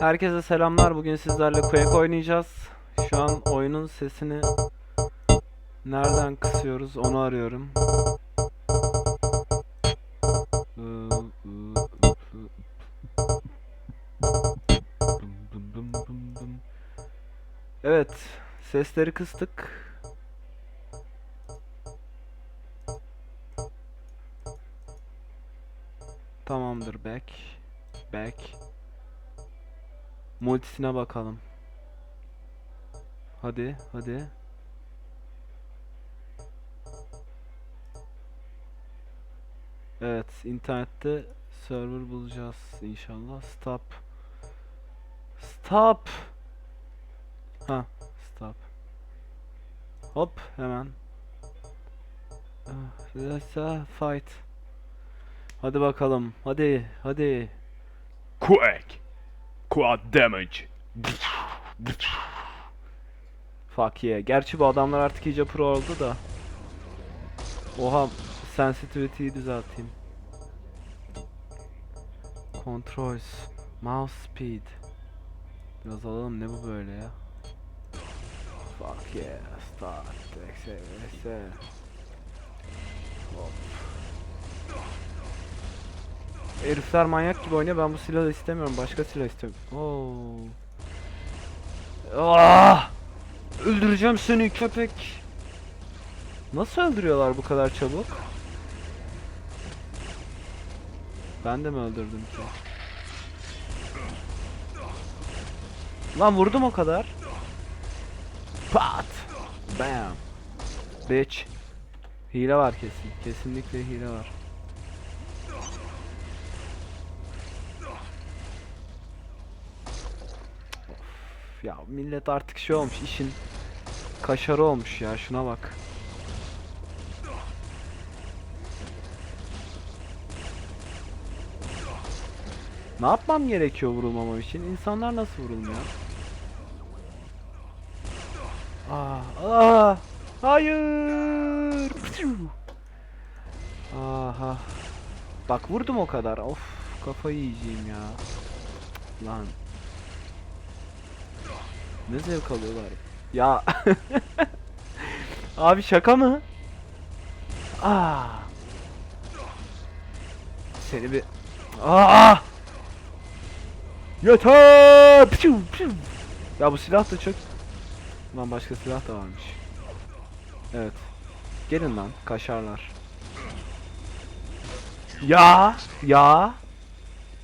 Herkese selamlar. Bugün sizlerle Quake oynayacağız. Şu an oyunun sesini nereden kısıyoruz onu arıyorum. Evet, sesleri kıstık. Tamamdır back. Back. Multisine bakalım. Hadi, hadi. Evet, internette server bulacağız inşallah. Stop. Stop. Ha, stop. Hop, hemen. Let's uh, fight. Hadi bakalım. Hadi, hadi. Quake. Quad damage. Fuck yeah. Gerçi bu adamlar artık iyice pro oldu da. Oha sensitivity'yi düzelteyim. Controls. Mouse speed. Biraz alalım ne bu böyle ya? Fuck yeah. Start. Hop. Herifler manyak gibi oynuyor. Ben bu silahı istemiyorum. Başka silah istiyorum. Oo. Ah! Öldüreceğim seni köpek. Nasıl öldürüyorlar bu kadar çabuk? Ben de mi öldürdüm ki? Lan vurdum o kadar. Pat. Bam. Bitch. Hile var kesin. Kesinlikle hile var. Ya millet artık şey olmuş işin kaşarı olmuş ya şuna bak. Ne yapmam gerekiyor vurulmamam için? İnsanlar nasıl vurulmuyor? Aa, aa, hayır. Aha. Bak vurdum o kadar. Of, kafayı yiyeceğim ya. Lan. Ne zevk alıyorlar. Ya. Abi şaka mı? Aa. Seni bir Aa! Yeter! Piu, piu. Ya bu silah da çok Lan başka silah da varmış. Evet. Gelin lan kaşarlar. Ya, ya.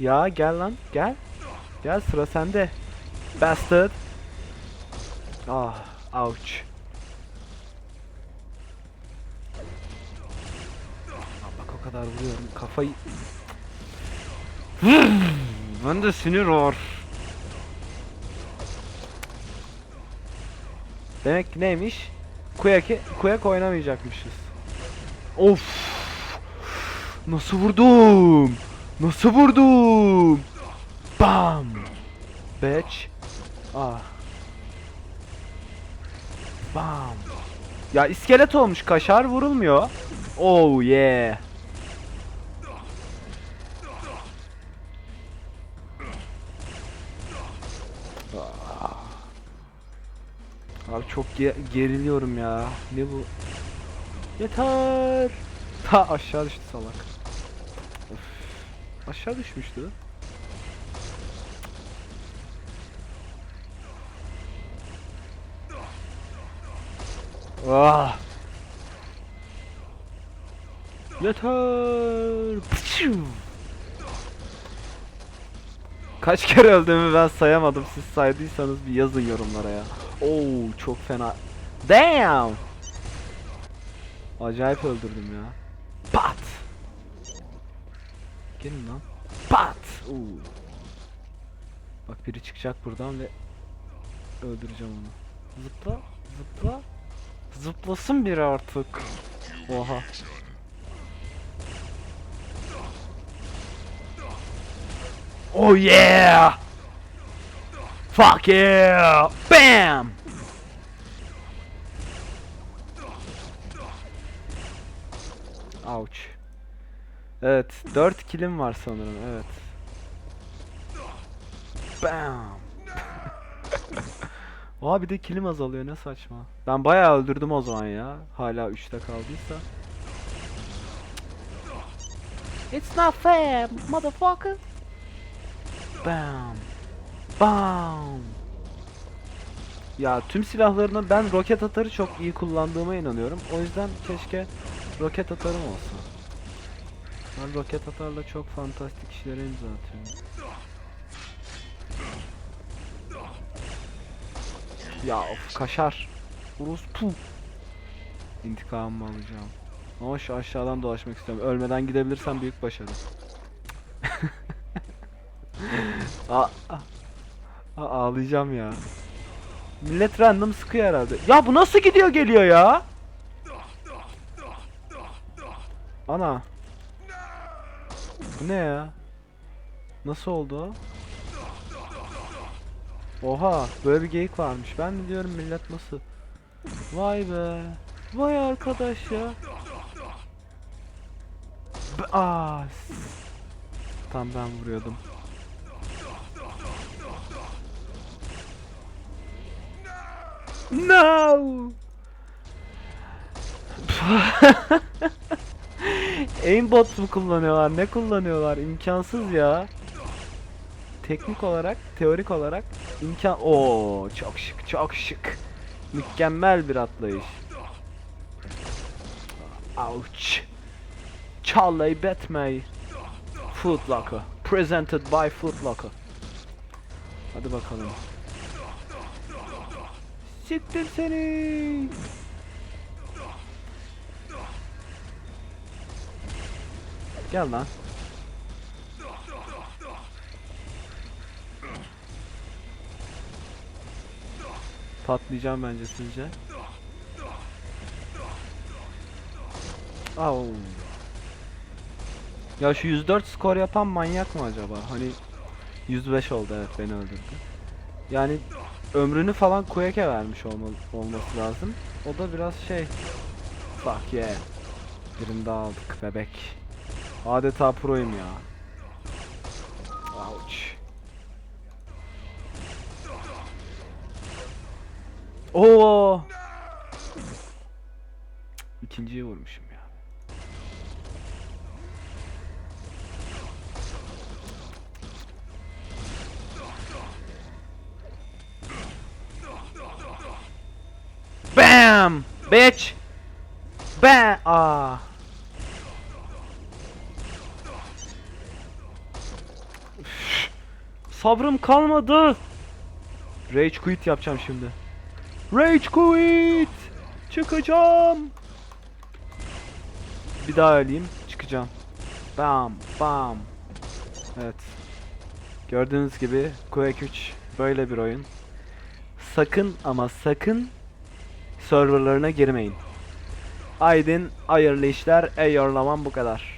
Ya gel lan, gel. Gel sıra sende. Bastard. Ah, ouch. Bak o kadar vuruyorum kafayı. ben de sinir var. Demek ki neymiş? Quake, Quake oynamayacakmışız. Of! Nasıl vurdum? Nasıl vurdum? Bam! Bitch. Ah. Bam. Ya iskelet olmuş kaşar vurulmuyor. Oh yeah. Ah. Abi çok ge- geriliyorum ya. Ne bu? Yeter. Ta aşağı düştü salak. Of. Aşağı düşmüştü. Ah. Yeter. Kaç kere öldüğümü ben sayamadım. Siz saydıysanız bir yazın yorumlara ya. Oo çok fena. Damn. Acayip öldürdüm ya. Pat. Gelin lan. Pat. Oo. Bak biri çıkacak buradan ve öldüreceğim onu. Zıpla, zıpla. Zıplasın biri artık. Oha. Oh yeah! Fuck yeah! Bam! Ouch. Evet, 4 kilim var sanırım. Evet. Bam. Aa bir de kilim azalıyor ne saçma. Ben bayağı öldürdüm o zaman ya. Hala 3'te kaldıysa. It's not fair, motherfucker. Bam. Bam. Ya tüm silahlarını ben roket atarı çok iyi kullandığıma inanıyorum. O yüzden keşke roket atarım olsa. Ben roket atarla çok fantastik işlere imza atıyorum. Ya of kaşar. Orospu. İntikamımı alacağım. Ama şu aşağıdan dolaşmak istiyorum. Ölmeden gidebilirsem büyük başarı. Aa, aa, aa, ağlayacağım ya. Millet random sıkıyor herhalde. Ya bu nasıl gidiyor geliyor ya? Ana. Bu ne ya? Nasıl oldu? Oha böyle bir geyik varmış. Ben de diyorum millet nasıl? Vay be. Vay arkadaş ya. B Tam ben vuruyordum. No. Aimbot mu kullanıyorlar? Ne kullanıyorlar? İmkansız ya. Teknik olarak, teorik olarak imkan... Oo, çok şık, çok şık. Mükemmel bir atlayış. Ouch. Charlie Batman. Foot Locker. Presented by Foot Locker. Hadi bakalım. Siktir seni. Gel lan. Patlayacağım bence sizce. Au. Ya şu 104 skor yapan manyak mı acaba? Hani 105 oldu evet beni öldürdü. Yani ömrünü falan Quake'e vermiş olma, olması lazım. O da biraz şey. Fuck yeah. Birini daha aldık bebek. Adeta proyum ya. Ouch. Oo. İkinciyi vurmuşum ya. Bam! Bitch! Bam! Aa. Üf. Sabrım kalmadı. Rage quit yapacağım şimdi. Rage quit! Çıkacağım. Bir daha öleyim, çıkacağım. Bam, bam. Evet. Gördüğünüz gibi Quake 3 böyle bir oyun. Sakın ama sakın serverlarına girmeyin. Aydın hayırlı işler, eyvallah bu kadar.